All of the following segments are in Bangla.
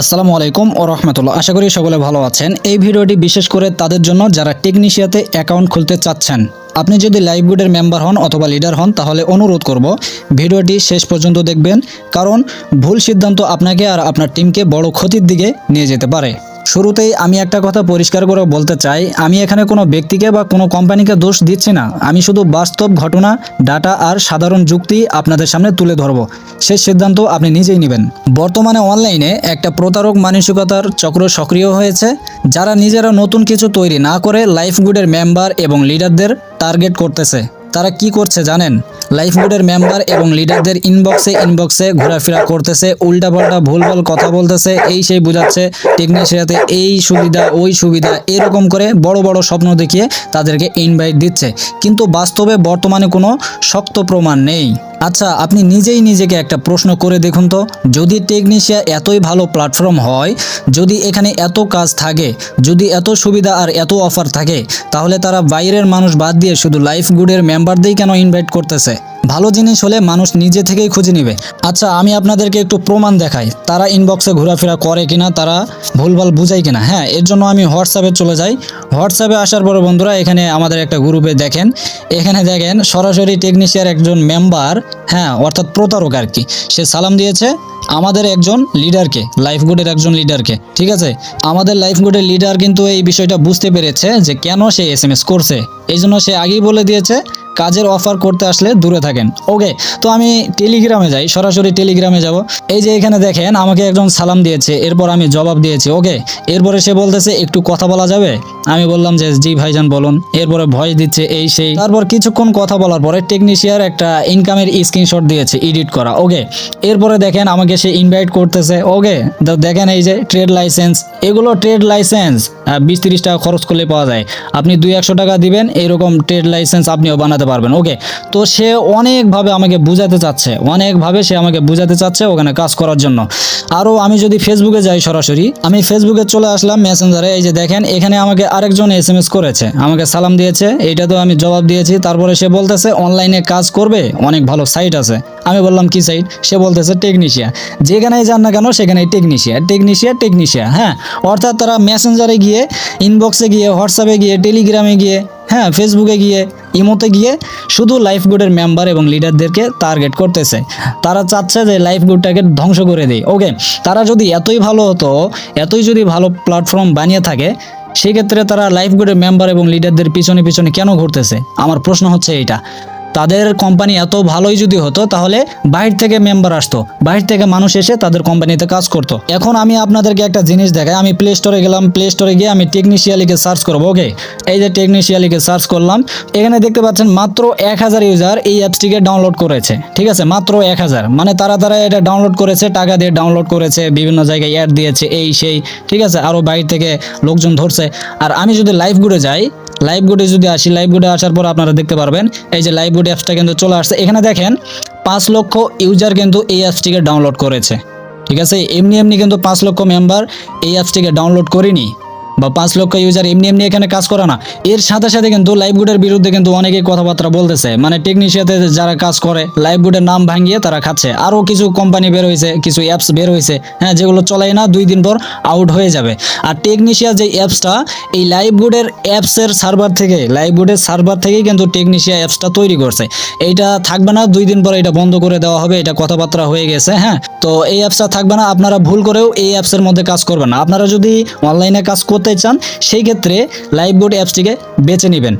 আসসালামু আলাইকুম ও রহমতুল্লাহ। আশা করি সকলে ভালো আছেন। এই ভিডিওটি বিশেষ করে তাদের জন্য যারা টেকনিশিয়াতে অ্যাকাউন্ট খুলতে চাচ্ছেন। আপনি যদি লাইভ গুডের মেম্বার হন অথবা লিডার হন, তাহলে অনুরোধ করব, ভিডিওটি শেষ পর্যন্ত দেখবেন, কারণ ভুল সিদ্ধান্ত আপনাকে আর আপনার টিমকে বড় ক্ষতির দিকে নিয়ে যেতে পারে। শুরুতেই আমি একটা কথা পরিষ্কার করে বলতে চাই, আমি এখানে কোনো ব্যক্তিকে বা কোনো কোম্পানিকে দোষ দিচ্ছি না। আমি শুধু বাস্তব ঘটনা, ডাটা আর সাধারণ যুক্তি আপনাদের সামনে তুলে ধরব। সেই সিদ্ধান্ত আপনি নিজেই নেবেন। বর্তমানে অনলাইনে একটা প্রতারক মানসিকতার চক্র সক্রিয় হয়েছে, যারা নিজেরা নতুন কিছু তৈরি না করে লাইফ গুডের মেম্বার এবং লিডারদের টার্গেট করতেছে। তারা কি করছে জানেন? লাইফ বোর্ডের মেম্বার এবং লিডারদের ইনবক্সে ইনবক্সে ঘোরাফেরা করতেছে, উল্টাপাল্টা ভুলভাল কথা বলতেছে, এই সেই বোঝাচ্ছে। টেকনিশিয়াতে এই সুবিধা, ওই সুবিধা, এরকম করে বড় বড় স্বপ্ন দেখিয়ে তাদেরকে ইনভাইট দিচ্ছে। কিন্তু বাস্তবে বর্তমানে কোনো শক্ত প্রমাণ নেই। আচ্ছা আপনি নিজেই নিজেকে একটা প্রশ্ন করে দেখুন তো। যদি টেকনিশিয়া এতই ভালো প্ল্যাটফর্ম হয়, যদি এখানে এত কাজ থাকে, যদি এত সুবিধা আর এত অফার থাকে, তাহলে তারা বাইরের মানুষ বাদ দিয়ে শুধু লাইফ গুডের মেম্বারদেরই কেন ইনভাইট করতেছে? ভালো জিনিস হলে মানুষ নিজে থেকেই খুঁজে নেবে। আচ্ছা আমি আপনাদেরকে একটু প্রমাণ দেখাই। তারা ইনবক্সে ঘোরাফেরা করে কিনা, তারা ভুলভাল বুঝায় কিনা। হ্যাঁ এর জন্য আমি হোয়াটসঅ্যাপে চলে যাই। হোয়াটসঅ্যাপে আসার পরে বন্ধুরা, এখানে আমাদের একটা গ্রুপে দেখেন। এখানে দেখেন, সরাসরি টেকনিশিয়ার একজন মেম্বার হ্যাঁ অর্থাৎ প্রতারক আর কি। সে সালাম দিয়েছে আমাদের একজন লিডারকে লাইফ গুডের একজন লিডারকে ঠিক আছে? আমাদের লাইফ গুডের লিডার কিন্তু এই বিষয়টা বুঝতে পেরেছে যে কেন সে এস করছে। এই জন্য সে আগেই বলে দিয়েছে কাজের অফার করতে আসলে দূরে থাকেন। ওকে তো আমি টেলিগ্রামে যাই, সরাসরি টেলিগ্রামে যাব। এই যে এখানে দেখেন, আমাকে একজন সালাম দিয়েছে, এরপর আমি জবাব দিয়েছি ওকে এরপরে সে বলতেছে, একটু কথা বলা যাবে? আমি বললাম যে, জি ভাইজান, বলুন। এরপরে ভয় দিচ্ছে এই সেই। তারপর কিছুক্ষণ কথা বলার পরে টেকনিশিয়ার একটা ইনকামের স্ক্রিনশট দিয়েছে এডিট করা ওকে এরপরে দেখেন, আমাকে সে ইনভাইট করতেছে ওকে দেখেন এই যে ট্রেড লাইসেন্স এগুলো ট্রেড লাইসেন্স বিশ তিরিশ টাকা খরচ করলে পাওয়া যায়। আপনি দুই একশো টাকা দিবেন, এরকম ট্রেড লাইসেন্স আপনিও বানাতে পারবেন। ওকে তো সে অনেকভাবে আমাকে বুঝাতে চাচ্ছে, অনেকভাবে সে আমাকে বুঝাতে চাচ্ছে ওখানে কাজ করার জন্য। আরও আমি যদি ফেসবুকে যাই সরাসরি, আমি ফেসবুকে চলে আসলাম মেসেঞ্জারে এই যে দেখেন, এখানে আমাকে আরেকজন এস এম এস করেছে, আমাকে সালাম দিয়েছে, এইটা তো আমি জবাব দিয়েছি, তারপরে সে বলতেছে অনলাইনে কাজ করবে? অনেক ভালো সাইট আছে। আমি বললাম, কি সাইট সে বলতেছে টেকনিশিয়া যেখানেই যান না কেন, সেখানেই টেকনিশিয়া টেকনিশিয়া টেকনিশিয়া হ্যাঁ? অর্থাৎ তারা মেসেঞ্জারে গিয়ে ইনবক্সে গিয়ে হোয়াটসঅ্যাপে গিয়ে টেলিগ্রামে গিয়ে হ্যাঁ ফেসবুকে গিয়ে ইমোতে গিয়ে শুধু লাইফ গুডের মেম্বার এবং লিডারদেরকে টার্গেট করতেছে। তারা চাচ্ছে যে লাইফ গুডটাকে ধ্বংস করে দেয় ওকে তারা যদি এতই ভালো হতো, এতই যদি ভালো প্ল্যাটফর্ম বানিয়ে থাকে, সেক্ষেত্রে তারা লাইফ গুডের মেম্বার এবং লিডারদের পিছনে পিছনে কেন ঘুরতেছে? আমার প্রশ্ন হচ্ছে এইটা। তাদের কোম্পানি এত ভালোই যদি হতো, তাহলে বাইরে থেকে মেম্বার আসতো। বাইরে থেকে মানুষ এসে তাদের কোম্পানিতে কাজ করতো। এখন আমি আপনাদেরকে একটা জিনিস দেখাই। আমি প্লে স্টোরে গেলাম প্লে স্টোরে গিয়ে আমি টেকনিশিয়ালিকে সার্চ করব ওকে এই যে টেকনিশিয়ালিকে সার্চ করলাম, এখানে দেখতে পাচ্ছেন মাত্র এক হাজার ইউজার এই অ্যাপসটিকে ডাউনলোড করেছে, ঠিক আছে? মাত্র এক হাজার। মানে তারা তারা এটা ডাউনলোড করেছে, টাকা দিয়ে ডাউনলোড করেছে, বিভিন্ন জায়গায় অ্যাড দিয়েছে, এই সেই, ঠিক আছে? আরও বাইরে থেকে লোকজন ধরছে। আর আমি যদি লাইভ ঘুরে যাই লাইভ গুডে যদি আসি লাইভ গুডে আসার পর আপনারা দেখতে পারবেন, এই যে লাইভ গুড অ্যাপসটা কিন্তু চলে আসছে। এখানে দেখেন, পাঁচ লক্ষ ইউজার কিন্তু এই অ্যাপসটিকে ডাউনলোড করেছে। ঠিক আছে? এমনি এমনি কিন্তু পাঁচ লক্ষ মেম্বার এই অ্যাপসটিকে ডাউনলোড করিনি। বা পাঁচ লক্ষ ইউজার এমনি এমনি এখানে কাজ করে না। এর সাথে সাথে কিন্তু লাইভ গুডের বিরুদ্ধে কিন্তু অনেকেই কথাবার্তা বলতেছে। মানে টেকনিশিয়াতে যারা কাজ করে লাইভ গুডের নাম ভাঙিয়ে তারা খাচ্ছে। আরও কিছু কোম্পানি বের হয়েছে, কিছু অ্যাপস বের হয়েছে। হ্যাঁ যেগুলো চলাই না, দুই দিন পর আউট হয়ে যাবে। আর টেকনিশিয়া যে অ্যাপসটা এই লাইভ গুডের অ্যাপসের সার্ভার থেকে লাইভ গুডের সার্ভার থেকেই কিন্তু টেকনিশিয়া অ্যাপসটা তৈরি করছে। এইটা থাকবে না, দুই দিন পর এটা বন্ধ করে দেওয়া হবে, এটা কথাবার্তা হয়ে গেছে হ্যাঁ। তো এই অ্যাপসটা থাকবে না, আপনারা ভুল করেও এই অ্যাপসের মধ্যে কাজ করবেন না। আপনারা যদি অনলাইনে কাজ করতে চান, সেই ক্ষেত্রে লাইভ বোর্ড অ্যাপসটিকে বেছে নেবেন।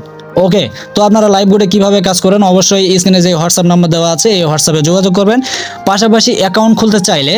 ওকে, তো আপনারা লাইভ বোর্ডে কীভাবে কাজ করেন, অবশ্যই স্ক্রিনে যে হোয়াটসঅ্যাপ নাম্বার দেওয়া আছে, এই হোয়াটসঅ্যাপে যোগাযোগ করবেন। পাশাপাশি অ্যাকাউন্ট খুলতে চাইলে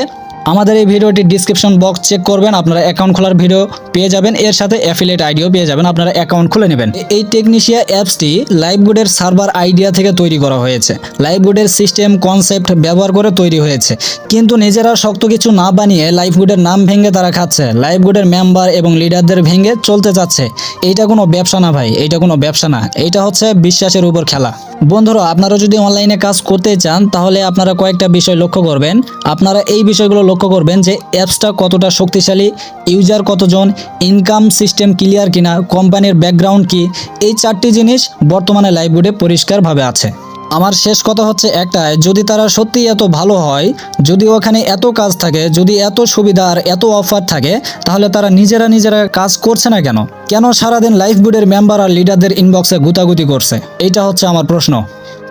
আমাদের এই ভিডিওটি ডিসক্রিপশন বক্স চেক করবেন, আপনারা অ্যাকাউন্ট খোলার ভিডিও পেয়ে যাবেন, এর সাথে অ্যাফিলেট আইডিও পেয়ে যাবেন, আপনারা অ্যাকাউন্ট খুলে নেবেন। এই টেকনিশিয়া অ্যাপসটি লাইভগুডের সার্ভার আইডিয়া থেকে তৈরি করা হয়েছে। লাইভগুডের সিস্টেম কনসেপ্ট ব্যবহার করে তৈরি হয়েছে। কিন্তু নিজেরা শক্ত কিছু না বানিয়ে লাইভগুডের নাম ভেঙে তারা খাচ্ছে। লাইভগুডের মেম্বার এবং লিডারদের ভেঙে চলতে চাচ্ছে। এইটা কোনো ব্যবসা না ভাই, এইটা কোনো ব্যবসা না। এটা হচ্ছে বিশ্বাসের উপর খেলা। বন্ধুরা, আপনারা যদি অনলাইনে কাজ করতে চান, তাহলে আপনারা কয়েকটা বিষয় লক্ষ্য করবেন। আপনারা এই বিষয়গুলো লক্ষ্য করবেন যে অ্যাপসটা কতটা শক্তিশালী, ইউজার কতজন, ইনকাম সিস্টেম ক্লিয়ার কিনা, কোম্পানির ব্যাকগ্রাউন্ড কি, এই চারটি জিনিস বর্তমানে লাইভগুডে পরিষ্কারভাবে আছে। আমার শেষ কথা হচ্ছে একটাই, যদি তারা সত্যি এত ভালো হয়, যদি ওখানে এত কাজ থাকে, যদি এত সুবিধা আর এত অফার থাকে, তাহলে তারা নিজেরা নিজেরা কাজ করছে না কেন? কেন সারাদিন লাইফ বোর্ডের মেম্বার আর লিডারদের ইনবক্সে গুতাগুতি করছে? এইটা হচ্ছে আমার প্রশ্ন।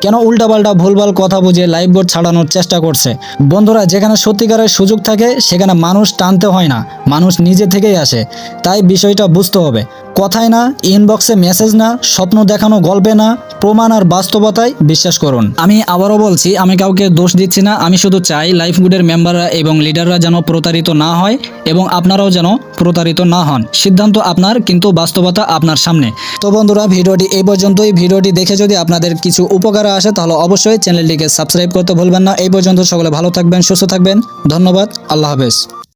কেন উল্টাপাল্টা ভুলভাল কথা বুঝে লাইফ বোর্ড ছাড়ানোর চেষ্টা করছে? বন্ধুরা, যেখানে সত্যিকারের সুযোগ থাকে, সেখানে মানুষ টানতে হয় না। মানুষ নিজে থেকেই আসে। তাই বিষয়টা বুঝতে হবে। কথায় না ইনবক্সে মেসেজ না, স্বপ্ন দেখানো গল্পে না, প্রমাণ আর বাস্তবতায় বিশ্বাস করুন। আমি আবারও বলছি, আমি কাউকে দোষ দিচ্ছি না, আমি শুধু চাই লাইফ গুডের মেম্বাররা এবং লিডাররা যেন প্রতারিত না হয় এবং আপনারাও যেন প্রতারিত না হন। সিদ্ধান্ত আপনার, কিন্তু বাস্তবতা আপনার সামনে। তো বন্ধুরা, ভিডিওটি এই পর্যন্তই। ভিডিওটি দেখে যদি আপনাদের কিছু উপকারে আসে, তাহলে অবশ্যই চ্যানেলটিকে সাবস্ক্রাইব করতে ভুলবেন না। এই পর্যন্ত সকলে ভালো থাকবেন, সুস্থ থাকবেন। ধন্যবাদ। আল্লাহ হাফেজ।